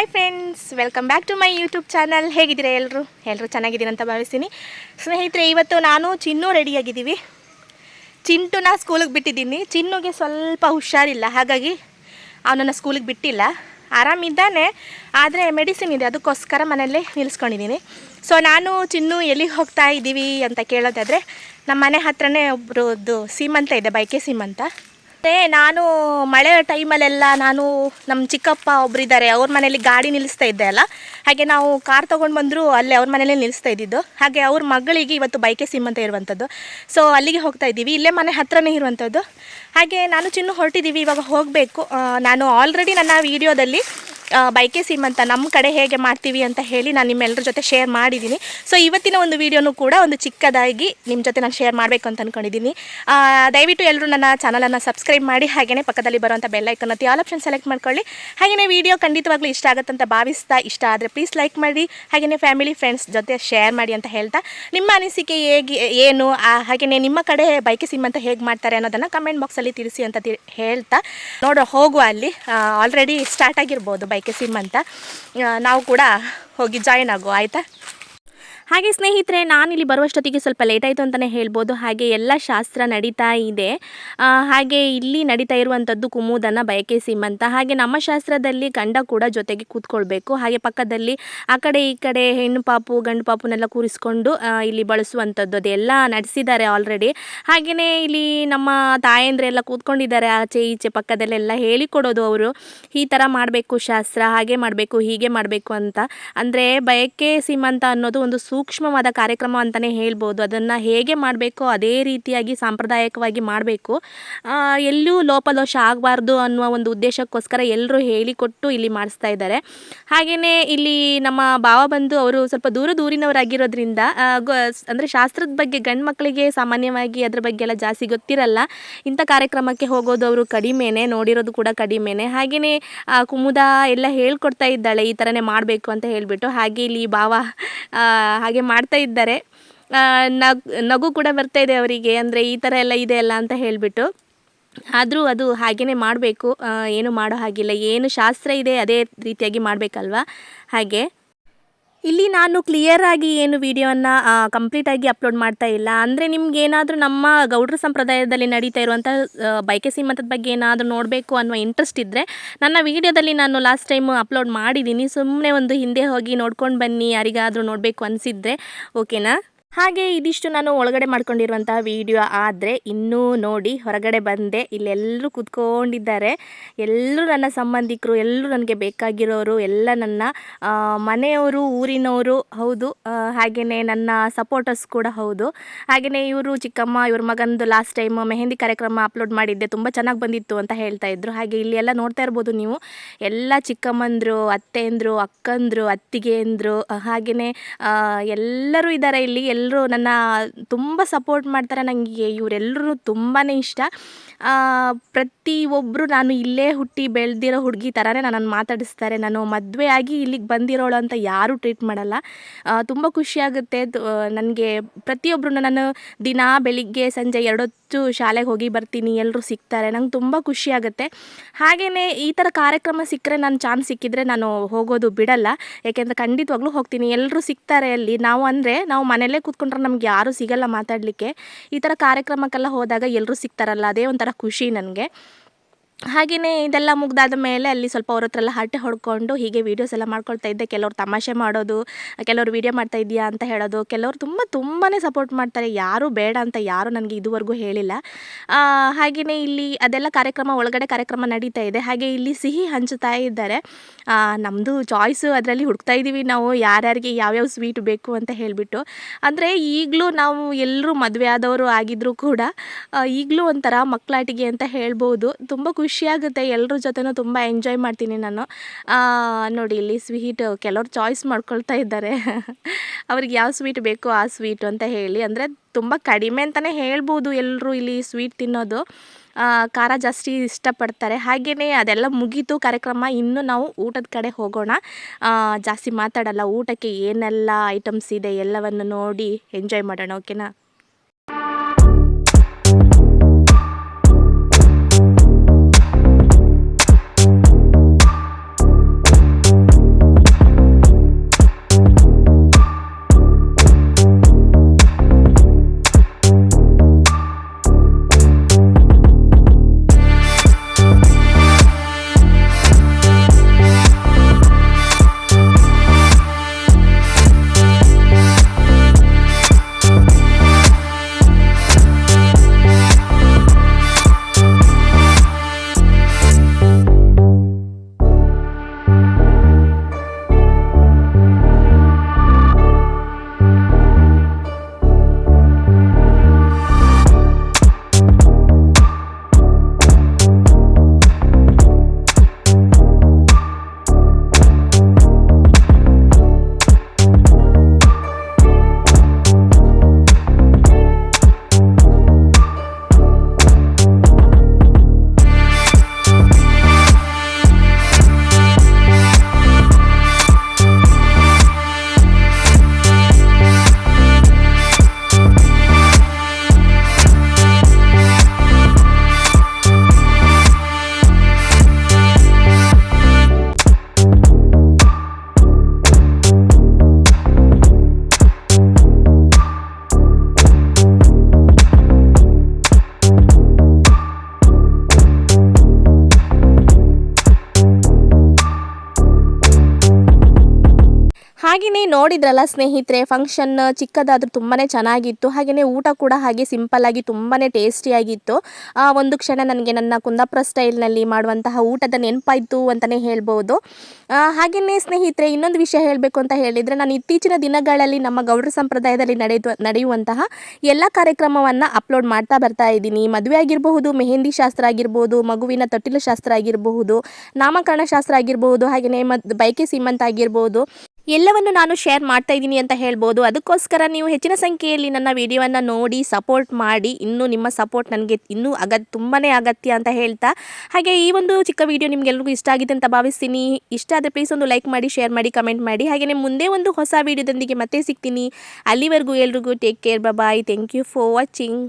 Hi friends welcome back to my YouTube channel ಹೇಗಿದ್ದೀರಾ ಎಲ್ಲರೂ ಎಲ್ಲರೂ ಚೆನ್ನಾಗಿದ್ದೀನಿ ಅಂತ ಭಾವಿಸ್ತೀನಿ. ಸ್ನೇಹಿತರೆ, ಇವತ್ತು ನಾನು ಚಿನ್ನು ರೆಡಿಯಾಗಿದ್ದೀವಿ ಚಿಂಟುನ ಸ್ಕೂಲಿಗೆ ಬಿಟ್ಟಿದ್ದೀನಿ. ಚಿನ್ನುಗೆ ಸ್ವಲ್ಪ ಹುಷಾರಿಲ್ಲ, ಹಾಗಾಗಿ ಅವನನ್ನು ಸ್ಕೂಲಿಗೆ ಬಿಟ್ಟಿಲ್ಲ. ಆರಾಮಿದ್ದಾನೆ ಆದರೆ ಮೆಡಿಸಿನ್ ಇದೆ. ಅದಕ್ಕೋಸ್ಕರ ಮನೆಯಲ್ಲೇ ನಿಲ್ಲಿಸ್ಕೊಂಡಿದ್ದೀನಿ ಸೊ ನಾನು ಚಿನ್ನು ಎಲ್ಲಿಗೆ ಹೋಗ್ತಾ ಇದ್ದೀವಿ ಅಂತ ಕೇಳೋದಾದರೆ ನಮ್ಮ ಮನೆ ಹತ್ರನೇ ಒಬ್ಬರದ್ದು ಸೀಮಂತ ಇದೆ, ಬೈಕೆ ಸೀಮಂತ. ಮತ್ತು ನಾನು ಮಳೆ ಟೈಮಲ್ಲೆಲ್ಲ ನಾನು ನಮ್ಮ ಚಿಕ್ಕಪ್ಪ ಒಬ್ಬರಿದ್ದಾರೆ ಅವ್ರ ಮನೇಲಿ ಗಾಡಿ ನಿಲ್ಲಿಸ್ತಾ ಇದ್ದೆ ಅಲ್ಲ? ಹಾಗೆ ನಾವು ಕಾರ್ ತೊಗೊಂಡು ಬಂದರೂ ಅಲ್ಲೇ ಅವ್ರ ಮನೇಲಿ ನಿಲ್ಲಿಸ್ತಾ ಇದ್ದಿದ್ದು. ಹಾಗೆ ಅವ್ರ ಮಗಳಿಗೆ ಇವತ್ತು ಬೈಕೆ ಸಿಮ್ ಅಂತ ಇರುವಂಥದ್ದು ಸೊ ಅಲ್ಲಿಗೆ ಹೋಗ್ತಾ ಇದ್ದೀವಿ. ಇಲ್ಲೇ ಮನೆ ಹತ್ರನೇ ಇರುವಂಥದ್ದು ಹಾಗೆ ನಾನು ಚಿನ್ನು ಹೊರಟಿದ್ದೀವಿ, ಇವಾಗ ಹೋಗಬೇಕು. ನಾನು ಆಲ್ರೆಡಿ ನನ್ನ ವೀಡಿಯೋದಲ್ಲಿ ಬೈಕೆ ಸಿಮ್ ಅಂತ ನಮ್ಮ ಕಡೆ ಹೇಗೆ ಮಾಡ್ತೀವಿ ಅಂತ ಹೇಳಿ ನಾನು ನಿಮ್ಮೆಲ್ಲರ ಜೊತೆ ಶೇರ್ ಮಾಡಿದ್ದೀನಿ ಸೊ ಇವತ್ತಿನ ಒಂದು ವೀಡಿಯೋನು ಕೂಡ ಒಂದು ಚಿಕ್ಕದಾಗಿ ನಿಮ್ಮ ಜೊತೆ ನಾನು ಶೇರ್ ಮಾಡಬೇಕು ಅಂತ ಅಂದ್ಕೊಂಡಿದ್ದೀನಿ ದಯವಿಟ್ಟು ಎಲ್ಲರೂ ನನ್ನ ಚಾನಲನ್ನು ಸಬ್ಸ್ಕ್ರೈಬ್ ಮಾಡಿ ಹಾಗೆಯೇ ಪಕ್ಕದಲ್ಲಿ ಬರುವಂಥ ಬೆಲ್ಲೈಕನ್ ಅತಿ ಆಲ್ ಆಪ್ಷನ್ ಸೆಲೆಕ್ಟ್ ಮಾಡ್ಕೊಳ್ಳಿ. ಹಾಗೆಯೇ ವಿಡಿಯೋ ಖಂಡಿತವಾಗ್ಲೂ ಇಷ್ಟ ಆಗುತ್ತೆ ಅಂತ ಭಾವಿಸ್ತಾ, ಇಷ್ಟ ಆದರೆ ಪ್ಲೀಸ್ ಲೈಕ್ ಮಾಡಿ ಹಾಗೆಯೇ ಫ್ಯಾಮಿಲಿ ಫ್ರೆಂಡ್ಸ್ ಜೊತೆ ಶೇರ್ ಮಾಡಿ ಅಂತ ಹೇಳ್ತಾ. ನಿಮ್ಮ ಅನಿಸಿಕೆ ಹೇಗೆ, ಏನು ಹಾಗೆಯೇ ನಿಮ್ಮ ಕಡೆ ಬೈಕೆ ಸಿಮ್ ಅಂತ ಹೇಗೆ ಮಾಡ್ತಾರೆ ಅನ್ನೋದನ್ನು ಕಮೆಂಟ್ ಬಾಕ್ಸಲ್ಲಿ ತಿಳಿಸಿ ಅಂತ ಹೇಳ್ತಾ. ನೋಡೋ ಹೋಗುವ ಅಲ್ಲಿ. ಆಲ್ರೆಡಿ ಸ್ಟಾರ್ಟ್ ಆಗಿರ್ಬೋದು ಬೈಕೆ ಸಿಮ್ ಅಂತ. ನಾವು ಕೂಡ ಹೋಗಿ ಜಾಯಿನ್ ಆಗೋ ಆಯಿತಾ? ಹಾಗೆ ಸ್ನೇಹಿತರೆ ನಾನು ಇಲ್ಲಿ ಬರುವಷ್ಟೊತ್ತಿಗೆ ಸ್ವಲ್ಪ ಲೇಟ್ ಆಯಿತು ಅಂತಲೇ ಹೇಳ್ಬೋದು. ಹಾಗೆ ಎಲ್ಲ ಶಾಸ್ತ್ರ ನಡೀತಾ ಇದೆ. ಹಾಗೆ ಇಲ್ಲಿ ನಡೀತಾ ಇರುವಂಥದ್ದು ಕುಮುದನ ಬಯಕೆ ಸೀಮಂತ. ಹಾಗೆ ನಮ್ಮ ಶಾಸ್ತ್ರದಲ್ಲಿ ಗಂಡ ಕೂಡ ಜೊತೆಗೆ ಕೂತ್ಕೊಳ್ಬೇಕು. ಹಾಗೆ ಪಕ್ಕದಲ್ಲಿ ಆ ಕಡೆ ಈ ಕಡೆ ಹೆಣ್ಣು ಪಾಪು, ಗಂಡು ಪಾಪುನೆಲ್ಲ ಕೂರಿಸ್ಕೊಂಡು ಇಲ್ಲಿ ಬಳಸುವಂಥದ್ದು ಅದೆಲ್ಲ ನಡೆಸಿದ್ದಾರೆ ಆಲ್ರೆಡಿ ಹಾಗೆಯೇ ಇಲ್ಲಿ ನಮ್ಮ ತಾಯಂದ್ರೆಲ್ಲ ಕೂತ್ಕೊಂಡಿದ್ದಾರೆ. ಆಚೆ ಈಚೆ ಪಕ್ಕದಲ್ಲೆಲ್ಲ ಹೇಳಿಕೊಡೋದು ಅವರು. ಈ ಥರ ಮಾಡಬೇಕು ಶಾಸ್ತ್ರ, ಹಾಗೆ ಮಾಡಬೇಕು, ಹೀಗೆ ಮಾಡಬೇಕು ಅಂತ. ಅಂದರೆ ಬಯಕೆ ಸೀಮಂತ ಅನ್ನೋದು ಒಂದು ಸೂಕ್ಷ್ಮವಾದ ಕಾರ್ಯಕ್ರಮ ಅಂತಲೇ ಹೇಳ್ಬೋದು. ಅದನ್ನು ಹೇಗೆ ಮಾಡಬೇಕು ಅದೇ ರೀತಿಯಾಗಿ ಸಾಂಪ್ರದಾಯಿಕವಾಗಿ ಮಾಡಬೇಕು. ಎಲ್ಲೂ ಲೋಪದೋಷ ಆಗಬಾರ್ದು ಅನ್ನುವ ಒಂದು ಉದ್ದೇಶಕ್ಕೋಸ್ಕರ ಎಲ್ಲರೂ ಹೇಳಿಕೊಟ್ಟು ಇಲ್ಲಿ ಮಾಡಿಸ್ತಾ ಇದ್ದಾರೆ. ಹಾಗೆಯೇ ಇಲ್ಲಿ ನಮ್ಮ ಭಾವ ಬಂದು ಅವರು ಸ್ವಲ್ಪ ದೂರ ದೂರಿನವರಾಗಿರೋದ್ರಿಂದ ಅಂದರೆ ಶಾಸ್ತ್ರದ ಬಗ್ಗೆ ಗಂಡು ಮಕ್ಕಳಿಗೆ ಸಾಮಾನ್ಯವಾಗಿ ಅದ್ರ ಬಗ್ಗೆ ಎಲ್ಲ ಜಾಸ್ತಿ ಗೊತ್ತಿರಲ್ಲ. ಇಂಥ ಕಾರ್ಯಕ್ರಮಕ್ಕೆ ಹೋಗೋದು ಅವರು ಕಡಿಮೆನೆ, ನೋಡಿರೋದು ಕೂಡ ಕಡಿಮೆನೆ. ಹಾಗೆಯೇ ಕುಮುದ ಎಲ್ಲ ಹೇಳ್ಕೊಡ್ತಾ ಇದ್ದಾಳೆ, ಈ ಥರನೇ ಮಾಡಬೇಕು ಅಂತ ಹೇಳಿಬಿಟ್ಟು. ಹಾಗೆ ಇಲ್ಲಿ ಭಾವ ಹಾಗೆ ಮಾಡ್ತಾ ಇದ್ದಾರೆ. ನಗು ಕೂಡ ಬರ್ತಾ ಇದೆ ಅವರಿಗೆ. ಅಂದರೆ ಈ ಥರ ಎಲ್ಲ ಇದೆ ಅಲ್ಲ ಅಂತ ಹೇಳಿಬಿಟ್ಟು. ಆದರೂ ಅದು ಹಾಗೇ ಮಾಡಬೇಕು. ಏನು ಮಾಡೋ ಹಾಗಿಲ್ಲ. ಏನು ಶಾಸ್ತ್ರ ಇದೆ ಅದೇ ರೀತಿಯಾಗಿ ಮಾಡಬೇಕಲ್ವಾ? ಹಾಗೆ. ಇಲ್ಲಿ ನಾನು ಕ್ಲಿಯರ್ ಆಗಿ ಏನು ವಿಡಿಯೋನ ಕಂಪ್ಲೀಟಾಗಿ ಅಪ್ಲೋಡ್ ಮಾಡ್ತಾ ಇಲ್ಲ. ಅಂದರೆ ನಿಮ್ಗೆ ಏನಾದರೂ ನಮ್ಮ ಗೌಡ್ರ ಸಂಪ್ರದಾಯದಲ್ಲಿ ನಡೀತಾ ಇರುವಂಥ ಬೈಕೆ ಸೀಮಂತದ ಬಗ್ಗೆ ಏನಾದರೂ ನೋಡಬೇಕು ಅನ್ನೋ ಇಂಟ್ರೆಸ್ಟ್ ಇದ್ದರೆ ನನ್ನ ವಿಡಿಯೋದಲ್ಲಿ ನಾನು ಲಾಸ್ಟ್ ಟೈಮ್ ಅಪ್ಲೋಡ್ ಮಾಡಿದ್ದೀನಿ ಸುಮ್ಮನೆ ಒಂದು ಹಿಂದೆ ಹೋಗಿ ನೋಡ್ಕೊಂಡು ಬನ್ನಿ, ಯಾರಿಗಾದರೂ ನೋಡಬೇಕು ಅನಿಸಿದ್ರೆ ಓಕೆನಾ ಹಾಗೆ ಇದಿಷ್ಟು ನಾನು ಒಳಗಡೆ ಮಾಡ್ಕೊಂಡಿರುವಂತಹ ವಿಡಿಯೋ ಆದರೆ ಇನ್ನೂ ನೋಡಿ ಹೊರಗಡೆ ಬಂದೆ. ಇಲ್ಲೆಲ್ಲರೂ ಕೂತ್ಕೊಂಡಿದ್ದಾರೆ. ಎಲ್ಲರೂ ನನ್ನ ಸಂಬಂಧಿಕರು, ಎಲ್ಲರೂ ನನಗೆ ಬೇಕಾಗಿರೋರು, ಎಲ್ಲ ನನ್ನ ಮನೆಯವರು, ಊರಿನವರು, ಹೌದು. ಹಾಗೆಯೇ ನನ್ನ ಸಪೋರ್ಟರ್ಸ್ ಕೂಡ ಹೌದು. ಹಾಗೆಯೇ ಇವರು ಚಿಕ್ಕಮ್ಮ, ಇವ್ರ ಮಗಂದು ಲಾಸ್ಟ್ ಟೈಮ್ ಮೆಹಂದಿ ಕಾರ್ಯಕ್ರಮ ಅಪ್ಲೋಡ್ ಮಾಡಿದ್ದೆ. ತುಂಬ ಚೆನ್ನಾಗಿ ಬಂದಿತ್ತು ಅಂತ ಹೇಳ್ತಾ ಇದ್ರು. ಹಾಗೆ ಇಲ್ಲಿ ಎಲ್ಲ ನೋಡ್ತಾ ಇರ್ಬೋದು ನೀವು. ಎಲ್ಲ ಚಿಕ್ಕಮ್ಮಂದರು, ಅತ್ತೆಂದರು, ಅಕ್ಕಂದರು, ಅತ್ತಿಗೆಂದರು ಹಾಗೆಯೇ ಎಲ್ಲರೂ ಇದ್ದಾರೆ ಇಲ್ಲಿ. ಎಲ್ಲರೂ ನನ್ನ ತುಂಬ ಸಪೋರ್ಟ್ ಮಾಡ್ತಾರೆ. ನನಗೆ ಇವರೆಲ್ಲರೂ ತುಂಬಾ ಇಷ್ಟ. ಪ್ರತಿ ಪ್ರತಿಯೊಬ್ಬರು ನಾನು ಇಲ್ಲೇ ಹುಟ್ಟಿ ಬೆಳೆದಿರೋ ಹುಡುಗಿ ಥರನೇ ನನ್ನನ್ನು ಮಾತಾಡಿಸ್ತಾರೆ. ನಾನು ಮದುವೆ ಆಗಿ ಇಲ್ಲಿಗೆ ಬಂದಿರೋಳು ಅಂತ ಯಾರೂ ಟ್ರೀಟ್ ಮಾಡಲ್ಲ. ತುಂಬ ಖುಷಿಯಾಗುತ್ತೆ ನನಗೆ ಪ್ರತಿಯೊಬ್ಬರು ನಾನು ದಿನ ಬೆಳಿಗ್ಗೆ ಸಂಜೆ ಎರಡೊತ್ತು ಶಾಲೆಗೆ ಹೋಗಿ ಬರ್ತೀನಿ ಎಲ್ಲರೂ ಸಿಗ್ತಾರೆ, ನಂಗೆ ತುಂಬ ಖುಷಿಯಾಗುತ್ತೆ ಹಾಗೆಯೇ ಈ ಥರ ಕಾರ್ಯಕ್ರಮ ಸಿಕ್ಕರೆ ನಾನು ಚಾನ್ಸ್ ಸಿಕ್ಕಿದ್ರೆ ನಾನು ಹೋಗೋದು ಬಿಡಲ್ಲ. ಯಾಕೆಂದರೆ ಖಂಡಿತವಾಗ್ಲೂ ಹೋಗ್ತೀನಿ ಎಲ್ಲರೂ ಸಿಗ್ತಾರೆ ಅಲ್ಲಿ. ನಾವು ಅಂದರೆ, ನಾವು ಮನೆಯಲ್ಲೇ ಕೂತ್ಕೊಂಡ್ರೆ ನಮ್ಗೆ ಯಾರೂ ಸಿಗಲ್ಲ ಮಾತಾಡಲಿಕ್ಕೆ. ಈ ಥರ ಕಾರ್ಯಕ್ರಮಕ್ಕೆಲ್ಲ ಹೋದಾಗ ಎಲ್ಲರೂ ಸಿಗ್ತಾರಲ್ಲ, ಅದೇ ಒಂಥರ ಖುಷಿ ನನಗೆ. ಹಾಗೆಯೇ ಇದೆಲ್ಲ ಮುಗ್ದಾದ ಮೇಲೆ ಅಲ್ಲಿ ಸ್ವಲ್ಪ ಅವ್ರ ಹತ್ರ ಎಲ್ಲ ಹರಟೆ ಹೊಡ್ಕೊಂಡು ಹೀಗೆ ವೀಡಿಯೋಸ್ ಎಲ್ಲ ಮಾಡ್ಕೊಳ್ತಾ ಇದ್ದೆ. ಕೆಲವ್ರು ತಮಾಷೆ ಮಾಡೋದು, ಕೆಲವ್ರು ವೀಡಿಯೋ ಮಾಡ್ತಾ ಇದೆಯಾ ಅಂತ ಹೇಳೋದು, ಕೆಲವ್ರು ತುಂಬ ತುಂಬಾ ಸಪೋರ್ಟ್ ಮಾಡ್ತಾರೆ. ಯಾರು ಬೇಡ ಅಂತ ಯಾರೂ ನನಗೆ ಇದುವರೆಗೂ ಹೇಳಿಲ್ಲ. ಹಾಗೆಯೇ ಇಲ್ಲಿ ಅದೆಲ್ಲ ಕಾರ್ಯಕ್ರಮ, ಒಳಗಡೆ ಕಾರ್ಯಕ್ರಮ ನಡೀತಾ ಇದೆ. ಹಾಗೆ ಇಲ್ಲಿ ಸಿಹಿ ಹಂಚುತ್ತಾ ಇದ್ದಾರೆ. ನಮ್ಮದು ಚಾಯ್ಸು ಅದರಲ್ಲಿ ಹುಡುಕ್ತಾ ಇದ್ದೀವಿ ನಾವು. ಯಾರ್ಯಾರಿಗೆ ಯಾವ್ಯಾವ ಸ್ವೀಟ್ ಬೇಕು ಅಂತ ಹೇಳಿಬಿಟ್ಟು. ಅಂದರೆ ಈಗಲೂ ನಾವು ಎಲ್ಲರೂ ಮದುವೆ ಆದವರು ಆಗಿದ್ದರೂ ಕೂಡ ಈಗಲೂ ಒಂಥರ ಮಕ್ಕಳಾಟಿಗೆ ಅಂತ ಹೇಳ್ಬೋದು. ತುಂಬ ಖುಷಿಯಾಗುತ್ತೆ ಎಲ್ಲರ ಜೊತೆನೂ ತುಂಬ ಎಂಜಾಯ್ ಮಾಡ್ತೀನಿ ನಾನು. ನೋಡಿ ಇಲ್ಲಿ ಸ್ವೀಟ್ ಕೆಲವ್ರು ಚಾಯ್ಸ್ ಮಾಡ್ಕೊಳ್ತಾ ಇದ್ದಾರೆ. ಅವ್ರಿಗೆ ಯಾವ ಸ್ವೀಟ್ ಬೇಕು ಆ ಸ್ವೀಟ್ ಅಂತ ಹೇಳಿ. ಅಂದರೆ ತುಂಬ ಕಡಿಮೆ ಅಂತಲೇ ಹೇಳ್ಬೋದು ಎಲ್ಲರೂ ಇಲ್ಲಿ ಸ್ವೀಟ್ ತಿನ್ನೋದು. ಖಾರ ಜಾಸ್ತಿ ಇಷ್ಟಪಡ್ತಾರೆ. ಹಾಗೆಯೇ ಅದೆಲ್ಲ ಮುಗೀತು ಕಾರ್ಯಕ್ರಮ, ಇನ್ನು ನಾವು ಊಟದ ಕಡೆ ಹೋಗೋಣ. ಜಾಸ್ತಿ ಮಾತಾಡಲ್ಲ, ಊಟಕ್ಕೆ ಏನೆಲ್ಲ ಐಟಮ್ಸ್ ಇದೆ ಎಲ್ಲವನ್ನು ನೋಡಿ ಎಂಜಾಯ್ ಮಾಡೋಣ ಓಕೆನಾ ಹಾಗೆಯೇ ನೋಡಿದ್ರಲ್ಲ ಸ್ನೇಹಿತರೆ ಫಂಕ್ಷನ್ ಚಿಕ್ಕದಾದ್ರೂ ತುಂಬಾ ಚೆನ್ನಾಗಿತ್ತು. ಹಾಗೆಯೇ ಊಟ ಕೂಡ ಹಾಗೆ ಸಿಂಪಲ್ಲಾಗಿ ತುಂಬಾ ಟೇಸ್ಟಿಯಾಗಿತ್ತು ಒಂದು ಕ್ಷಣ ನನಗೆ ನನ್ನ ಕುಂದಾಪುರ ಸ್ಟೈಲ್ನಲ್ಲಿ ಮಾಡುವಂತಹ ಊಟದ ನೆನಪಾಯಿತು ಅಂತಲೇ ಹೇಳ್ಬೋದು. ಹಾಗೆಯೇ ಸ್ನೇಹಿತರೆ, ಇನ್ನೊಂದು ವಿಷಯ ಹೇಳಬೇಕು ಅಂತ ಹೇಳಿದರೆ, ನಾನು ಇತ್ತೀಚಿನ ದಿನಗಳಲ್ಲಿ ನಮ್ಮ ಗೌಡ್ರ ಸಂಪ್ರದಾಯದಲ್ಲಿ ನಡೆದು, ನಡೆಯುವಂತಹ ಎಲ್ಲ ಕಾರ್ಯಕ್ರಮವನ್ನು ಅಪ್ಲೋಡ್ ಮಾಡ್ತಾ ಬರ್ತಾ ಇದ್ದೀನಿ. ಮದುವೆ ಆಗಿರಬಹುದು, ಮೆಹಂದಿ ಶಾಸ್ತ್ರ ಆಗಿರ್ಬೋದು, ಮಗುವಿನ ತೊಟ್ಟಿಲು ಶಾಸ್ತ್ರ ಆಗಿರಬಹುದು, ನಾಮಕರಣ ಶಾಸ್ತ್ರ ಆಗಿರಬಹುದು ಹಾಗೆಯೇ ಮದ್, ಬೈಕೆ ಸೀಮಂತ ಆಗಿರ್ಬೋದು. ಎಲ್ಲವನ್ನು ನಾನು ಶೇರ್ ಮಾಡ್ತಾ ಇದ್ದೀನಿ ಅಂತ ಹೇಳ್ಬೋದು. ಅದಕ್ಕೋಸ್ಕರ ನೀವು ಹೆಚ್ಚಿನ ಸಂಖ್ಯೆಯಲ್ಲಿ ನನ್ನ ವಿಡಿಯೋವನ್ನು ನೋಡಿ ಸಪೋರ್ಟ್ ಮಾಡಿ. ಇನ್ನೂ ನಿಮ್ಮ ಸಪೋರ್ಟ್ ನನಗೆ ಇನ್ನೂ ಅಗತ್ಯ ತುಂಬಾ ಅಗತ್ಯ ಅಂತ ಹೇಳ್ತಾ. ಹಾಗೆ ಈ ಒಂದು ಚಿಕ್ಕ ವಿಡಿಯೋ ನಿಮಗೆಲ್ಲರಿಗೂ ಇಷ್ಟ ಆಗಿದೆ ಅಂತ ಭಾವಿಸ್ತೀನಿ. ಇಷ್ಟ ಆದರೆ ಪ್ಲೀಸ್ ಒಂದು ಲೈಕ್ ಮಾಡಿ ಶೇರ್ ಮಾಡಿ ಕಮೆಂಟ್ ಮಾಡಿ. ಹಾಗೆಯೇ ಮುಂದೆ ಒಂದು ಹೊಸ ವಿಡಿಯೋದೊಂದಿಗೆ ಮತ್ತೆ ಸಿಗ್ತೀನಿ. ಅಲ್ಲಿವರೆಗೂ ಎಲ್ರಿಗೂ take care bye thank you for watching